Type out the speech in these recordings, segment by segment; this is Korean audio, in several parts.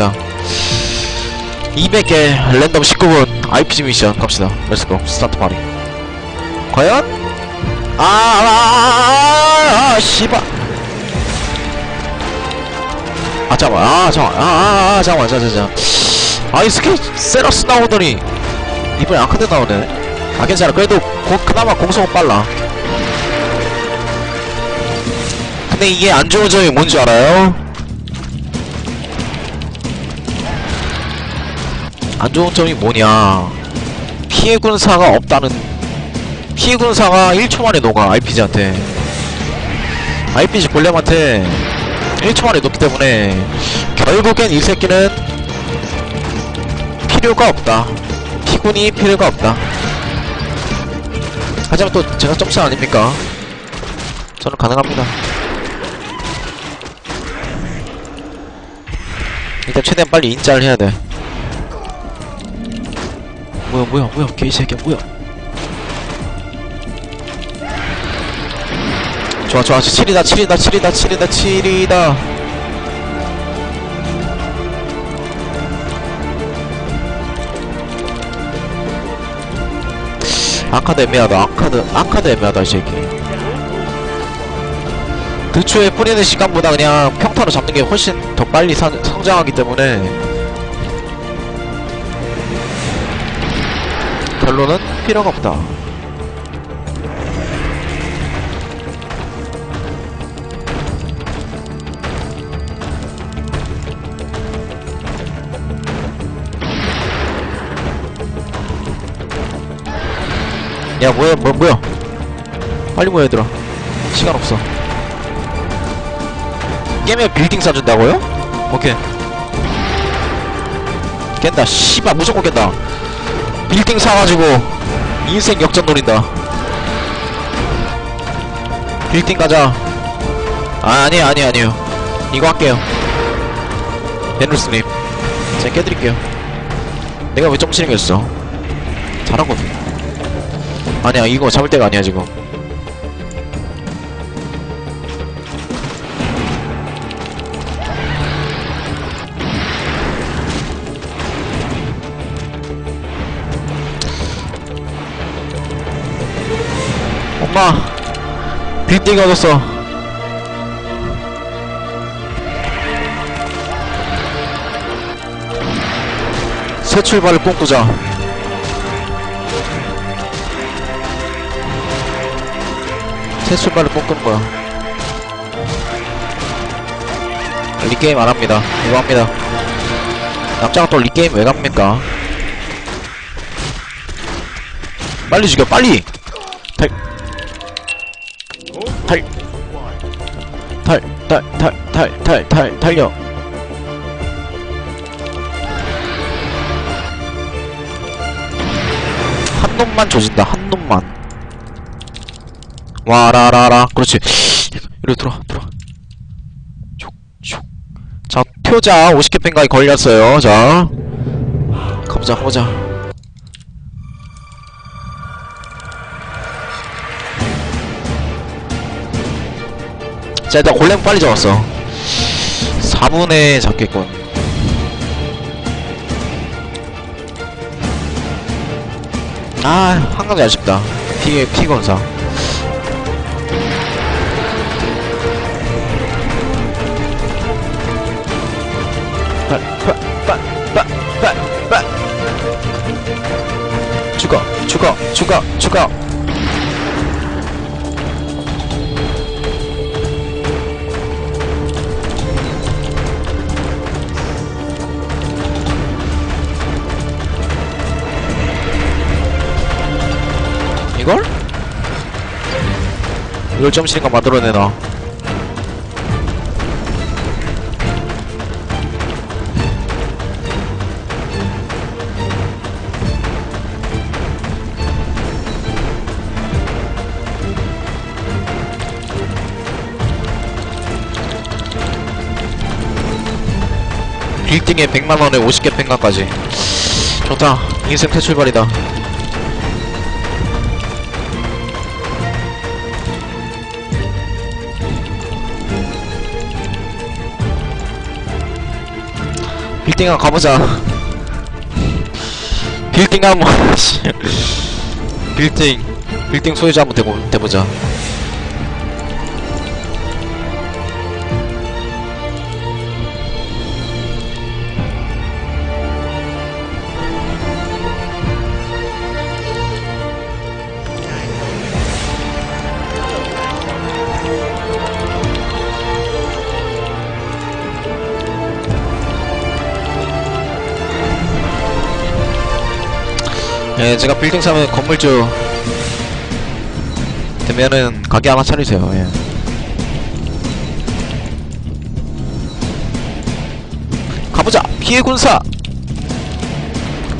자 200개 랜덤 19분 RPG 미션 갑시다. 렛츠고 스타트 파리 과연? 아, 아, 아, 아, 아아 아, 아, 아아 알아요? 안 좋은 점이 뭐냐? 피해 군사가 없다는 피해 군사가 1초 만에 녹아 RPG한테. RPG 골렘한테 1초 만에 녹기 때문에 결국엔 이 새끼는 필요가 없다. 피군이 필요가 없다. 하지만 또 제가 점수 아닙니까? 저는 가능합니다. 일단 최대한 빨리 인짤 해야 돼 뭐야 뭐야 뭐야 개새끼야 뭐야. 좋아 좋아 7이다 7이다 7이다 7이다 7이다. 아카드 애매하다 아카드 아카드 애매하다 이 새끼. 드초에 뿌리는 시간보다 그냥 평타로 잡는 게 훨씬 더 빨리 사, 성장하기 때문에 결론은 필요가 없다. 야 뭐야 뭐 뭐야? 빨리 모여 얘들아. 시간 없어. 깨면 빌딩 사준다고요? 오케이. 깬다. 씨발 무조건 깬다 빌딩 사가지고 인생 역전 노린다. 빌딩 가자. 아 아니에요 아니에요 아니에요. 이거 할게요. 베누스님. 제가 깨드릴게요. 내가 왜 점치는 거였어? 잘하거든 아니야 이거 잡을 때가 아니야 지금 엄마. 빌딩 얻었어 새 출발을 꿈꾸자. 새 출발을 꿈꾸는 거야. 리게임 안 합니다. 이거 합니다. 남자가 또 리게임 왜 갑니까? 빨리 죽여 빨리 달, 달, 달, 달, 달, 달, 달려. 한 놈만 조진다, 한 놈만. 와라라라. 그렇지. 이리 들어와, 들어와. 촉, 촉. 자, 표자 50개 pen가에 걸렸어요. 자. 가보자, 가보자. 자 일단 골렘 빨리 잡았어. 4분에 잡겠군 아 한가지 아쉽다. 피, 피건사. 빠빠빠빠빠. 죽어 죽어 죽어 죽어 이걸 점심가 만들어내나. 빌딩에 100만원에 50개 팽가까지. 좋다. 인생 새 출발이다 빌딩 한번 가보자 빌딩 한번 씨. 빌딩 빌딩 소유자 한번 되고 돼보자 예, 제가 빌딩 사면 건물주 되면은 가게 하나 차리세요. 예. 가보자. 피해 군사.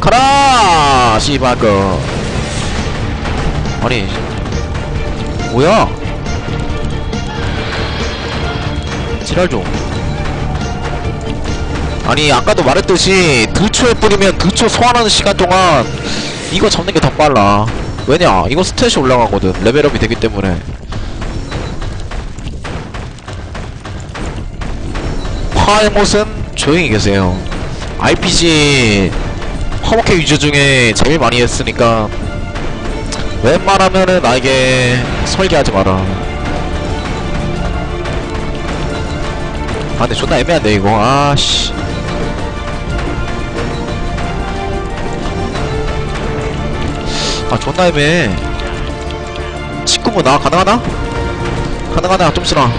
가라. 씨발거. 아니 뭐야? 지랄 좀. 아니 아까도 말했듯이 드초에 뿌리면 드초 소환하는 시간 동안 이거 잡는 게 더 빨라. 왜냐? 이거 스탯이 올라가거든. 레벨업이 되기 때문에. 화의 못은 조용히 계세요. RPG 화목해 유저 중에 제일 많이 했으니까 웬만하면은 나에게 설계하지 마라. 아 근데 존나 애매한데 이거. 아씨 아 존나 애매해 19분 나 가능하나? 가능하나? 좀 쓰나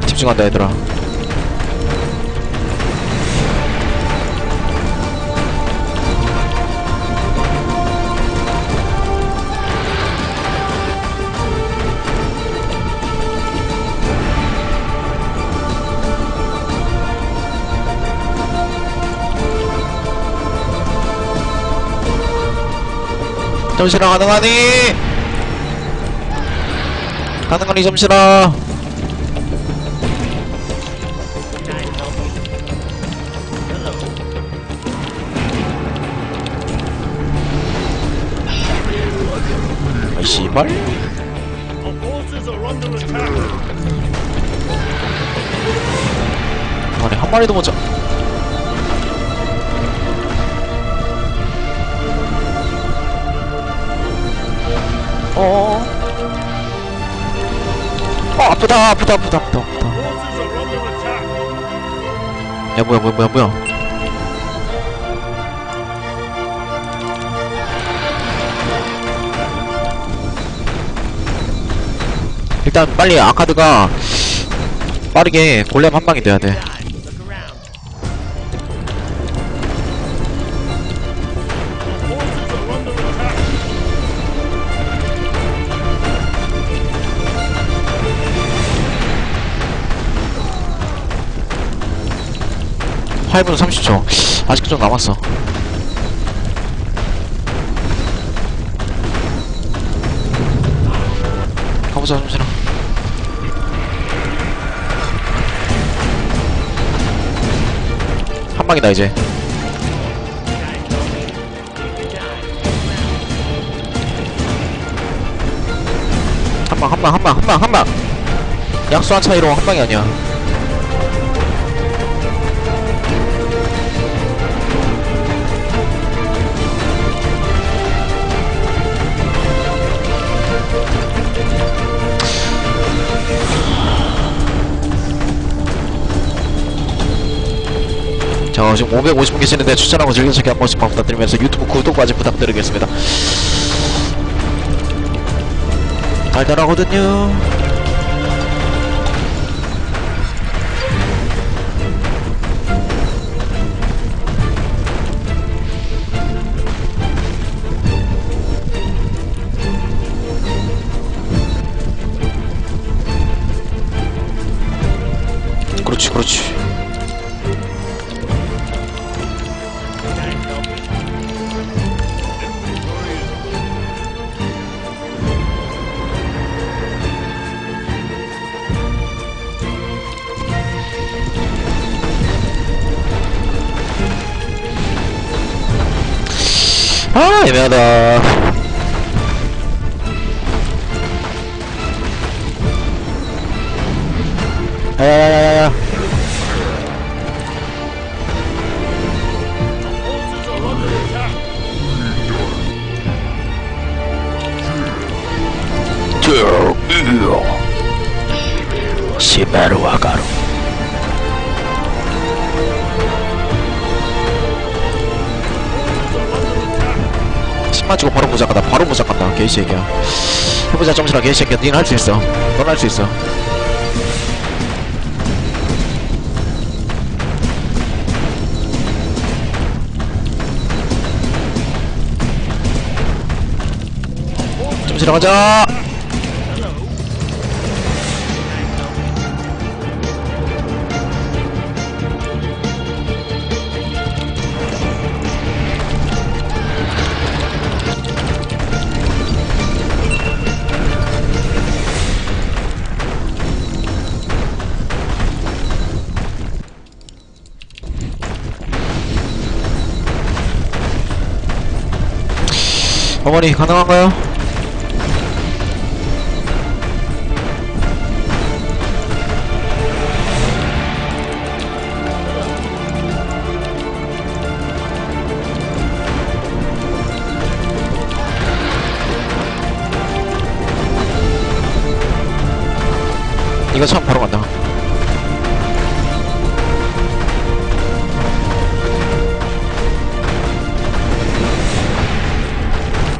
집중한다 얘들아 점실아 가능하니? 가능하니 점실아 아 씨발. 아니 한 마리도 못 잡. 어. 어 아프다 아프다 아프다 아프다 아프다. 야 뭐야 뭐야 뭐야 뭐야. 일단 빨리 아카드가 빠르게 골렘 한 방이 돼야 돼. 5분 30초. 아직도 좀 남았어. 가보자 잠시만. 한 방이다 이제. 한 방 한 방 한 방 한방! 약수 한 차이로 한 방이 아니야. 자 지금 550분 계시는데 추천하고 즐겨찾기 한 번씩 부탁드리면서 유튜브 구독까지 부탁드리겠습니다. 달달하거든요. 그렇지 그렇지 아! 애매하다 주고 바로 무작 간다 바로 무작 간다 개새끼야. 해보자. 점수라 개새끼야. 니는 할 수 있어. 넌 할 수 있어. 점수라 가자 어머니 가능한가요? 이거 참 바로 간다.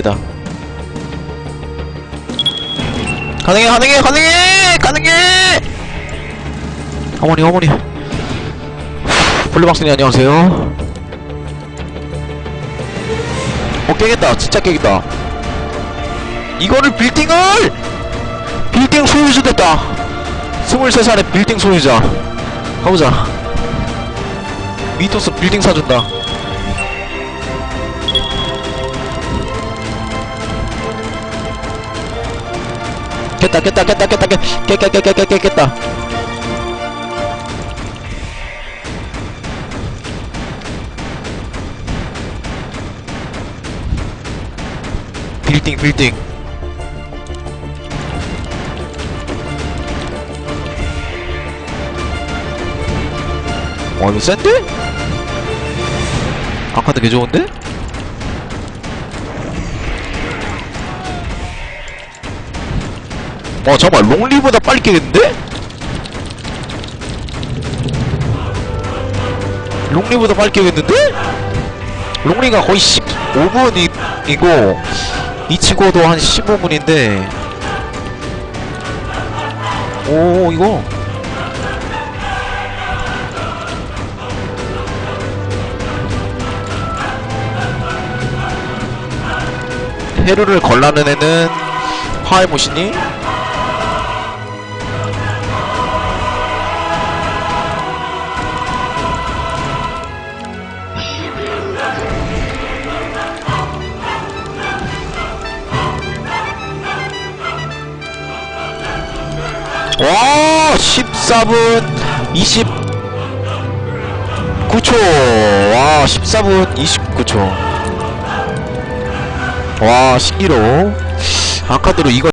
얘다 가능해 가능해 가능해 가능해! 어머니 어머니. 블루박스님 안녕하세요. 어 깨겠다. 진짜 깨겠다. 이거를 빌딩을? 빌딩 소유주 됐다. 23살의 빌딩 소유자. 가보자. 미토스 빌딩 사준다 깼다 깼다 깼다 깼다 깼깼깼깼깼깼 깼다 빌딩 빌딩 와 이거 센데? 아카드 개 좋은데? 와 잠깐 롱리보다 빨리 깨겠는데? 롱리보다 빨리 깨겠는데? 롱리가 거의 15분이고 이 치고도 한 15분인데 오 이거 해루를 걸라는 애는 화해 모시니? 14분 29초. 와 14분 29초. 와 신기로 아까대로 이거